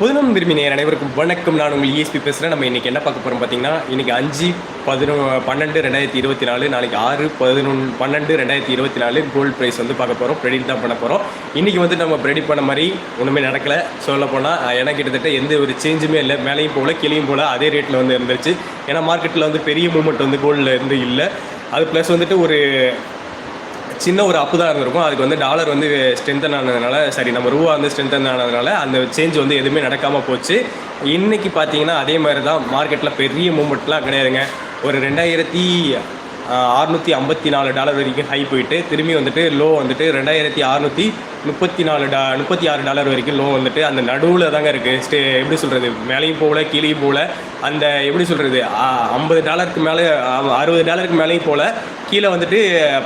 புதினம் திரும்பி நேர் அனைவருக்கும் வணக்கம். நான் உங்கள் இஎஸ்பி பேசுகிறேன் நம்ம இன்றைக்கி என்ன பார்க்க போகிறோம் பார்த்தீங்கன்னா இன்றைக்கி அஞ்சு பதினொ பன்னெண்டு ரெண்டாயிரத்தி இருபத்தி நாலு நாளைக்கு ஆறு பதினொன்று பன்னெண்டு ரெண்டாயிரத்தி இருபத்தி நாலு கோல்டு ப்ரைஸ் வந்து பார்க்க போகிறோம் ப்ரெடிட் தான் பண்ண போகிறோம் இன்றைக்கி வந்து நம்ம ப்ரெடிட் பண்ண மாதிரி ஒன்றுமே நடக்கலை. சொல்ல போனால் ஏன்னா கிட்டத்தட்ட எந்த ஒரு சேஞ்சுமே இல்லை. மேலேயும் போகல கீழேயும் போகல அதே ரேட்டில் வந்து இருந்துச்சு ஏன்னா மார்க்கெட்டில் வந்து பெரிய மூமெண்ட் வந்து கோல்டில் இருந்து இல்லை. அது ப்ளஸ் வந்துட்டு ஒரு சின்ன ஒரு அப்பு தான் இருந்திருக்கும். அதுக்கு வந்து டாலர் வந்து ஸ்ட்ரென்தன் ஆனதுனால சரி நம்ம ரூபா வந்து ஸ்ட்ரென்தன் ஆனதுனால அந்த சேஞ்ச் வந்து எதுவுமே நடக்காமல் போச்சு. இன்றைக்கி பார்த்தீங்கன்னா அதே மாதிரி தான் மார்க்கெட்டில் பெரிய மூமெண்ட்லாம் கிடையாதுங்க. ஒரு ரெண்டாயிரத்தி அறுநூற்றி ஐம்பத்தி நாலு டாலர் வரைக்கும் ஹை போயிட்டு திரும்பி வந்துட்டு லோ வந்துட்டு ரெண்டாயிரத்தி அறுநூற்றி முப்பத்தி நாலு டா முப்பத்தி ஆறு டாலர் வரைக்கும் லோ வந்துட்டு அந்த நடுவில் தாங்க இருக்குது ஸ்டே எப்படி சொல்கிறது மேலேயும் போகல கீழேயும் போகல. அந்த எப்படி சொல்கிறது ஐம்பது டாலருக்கு மேலே அறுபது டாலருக்கு மேலேயும் போகல. கீழே வந்துட்டு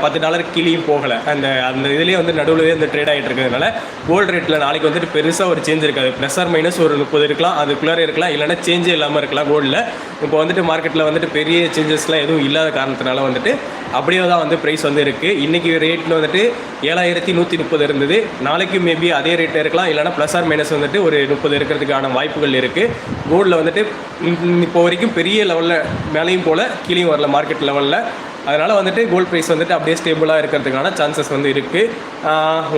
பத்து டாலர் கீழேயும் போகலை. அந்த அந்த இதுலேயே வந்து நடுவில் வந்து ட்ரேட் ஆகிட்டு இருக்கிறதுனால கோல்டு ரேட்டில் நாளைக்கு வந்துட்டு பெருசாக ஒரு சேஞ்ச் இருக்காது. ப்ளஸ் ஆர் மைனஸ் ஒரு முப்பது இருக்கலாம் அதுக்குள்ளே இருக்கலாம் இல்லைனா சேஞ்சே இல்லாமல் இருக்கலாம் கோல்டில் இப்போ வந்துட்டு மார்க்கெட்டில் வந்துட்டு பெரிய சேஞ்சஸ்லாம் எதுவும் இல்லாத காரணத்தினால வந்துட்டு அப்படியே தான் வந்து ப்ரைஸ் வந்து இருக்குது இன்றைக்கி ரேட்டில் வந்துட்டு ஏழாயிரத்தி நூற்றி முப்பது இருந்தது. நாளைக்கு மேபி அதே ரேட்டில் இருக்கலாம் இல்லைனா ப்ளஸ் ஆர் மைனஸ் வந்துட்டு ஒரு முப்பது இருக்கிறதுக்கான வாய்ப்புகள் இருக்குது கோல்டில் வந்துட்டு இப்போ வரைக்கும் பெரிய லெவலில் மேலேயும் போல் கீழேயும் வரல மார்க்கெட் லெவலில் அதனால் வந்துட்டு கோல்ட் ப்ரைஸ் வந்துட்டு அப்படியே ஸ்டேபிளாக இருக்கிறதுக்கான சான்சஸ் வந்து இருக்குது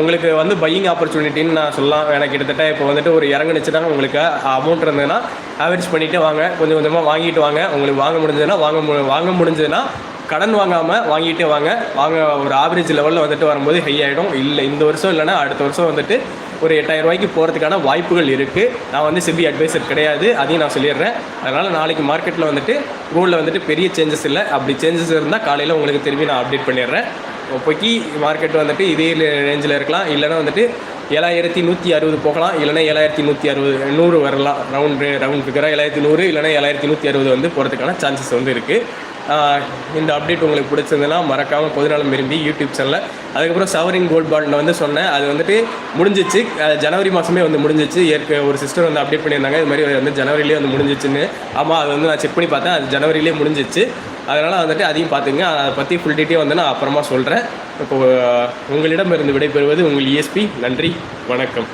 உங்களுக்கு வந்து பையிங் ஆப்பர்ச்சுனிட்டின்னு நான் சொல்லலாம். எனக்கு கிட்டத்தட்ட இப்போ வந்துட்டு ஒரு இறங்குனுச்சுன்னா உங்களுக்கு அமௌண்ட் இருந்ததுன்னா ஆவரேஜ் பண்ணிவிட்டு வாங்க. கொஞ்சம் கொஞ்சமாக வாங்கிட்டு வாங்க. உங்களுக்கு வாங்க முடிஞ்சதுன்னா வாங்க மு வாங்க முடிஞ்சதுன்னா கடன் வாங்காமல் வாங்கிட்டே வாங்க. வாங்க ஒரு ஆவரேஜ் லெவலில் வந்துட்டு வரும்போது ஹை ஆகிடும் இல்லை இந்த வருஷம் இல்லைன்னா அடுத்த வருஷம் வந்துட்டு ஒரு எட்டாயிரம் ரூபாய்க்கு போகிறதுக்கான வாய்ப்புகள் இருக்குது நான் வந்து சிபி அட்வைசர் கிடையாது. அதையும் நான் சொல்லிடுறேன். அதனால் நாளைக்கு மார்க்கெட்டில் வந்துட்டு கோல்டில் வந்துட்டு பெரிய சேஞ்சஸ் இல்லை. அப்படி சேஞ்சஸ் இருந்தால் காலையில் உங்களுக்கு திரும்பி நான் அப்டேட் பண்ணிடுறேன். இப்போக்கி மார்க்கெட் வந்துட்டு இதே ரேஞ்சில் இருக்கலாம். இல்லைனா வந்துட்டு ஏழாயிரத்தி நூற்றி அறுபது போகலாம். இல்லைனா ஏழாயிரத்தி நூற்றி அறுபது நூறு வரலாம். ரவுண்டு ரவுண்ட் ஃபிகராக ஏழாயிரத்தி நூறு இல்லைனா ஏழாயிரத்தி நூற்றி அறுபது வந்து போகிறதுக்கான சான்சஸ் வந்து இருக்குது இந்த அப்டேட் உங்களுக்கு பிடிச்சிருந்ததுன்னா மறக்காமல் பொதுநலம் விரும்பி யூடியூப் சேனலில் அதுக்கப்புறம் சவரின் கோல்ட் பாண்டில் வந்து சொன்னேன். அது வந்துட்டு முடிஞ்சிச்சு. ஜனவரி மாதமே வந்து முடிஞ்சிச்சு. ஏற்க ஒரு சிஸ்டர் வந்து அப்டேட் பண்ணியிருந்தாங்க. இது மாதிரி வந்து ஜனவரிலேயே வந்து முடிஞ்சிச்சுன்னு. ஆமாம் அது வந்து நான் செக் பண்ணி பார்த்தேன். அது ஜனவரிலேயே முடிஞ்சிச்சு. அதனால் வந்துட்டு அதையும் பார்த்துங்க. அதை பற்றி ஃபுல் டீட்டெயில் வந்து நான் அப்புறமா சொல்கிறேன் இப்போ உங்களிடம் இருந்து விடைபெறுவது உங்கள் இஎஸ்பி நன்றி. வணக்கம்.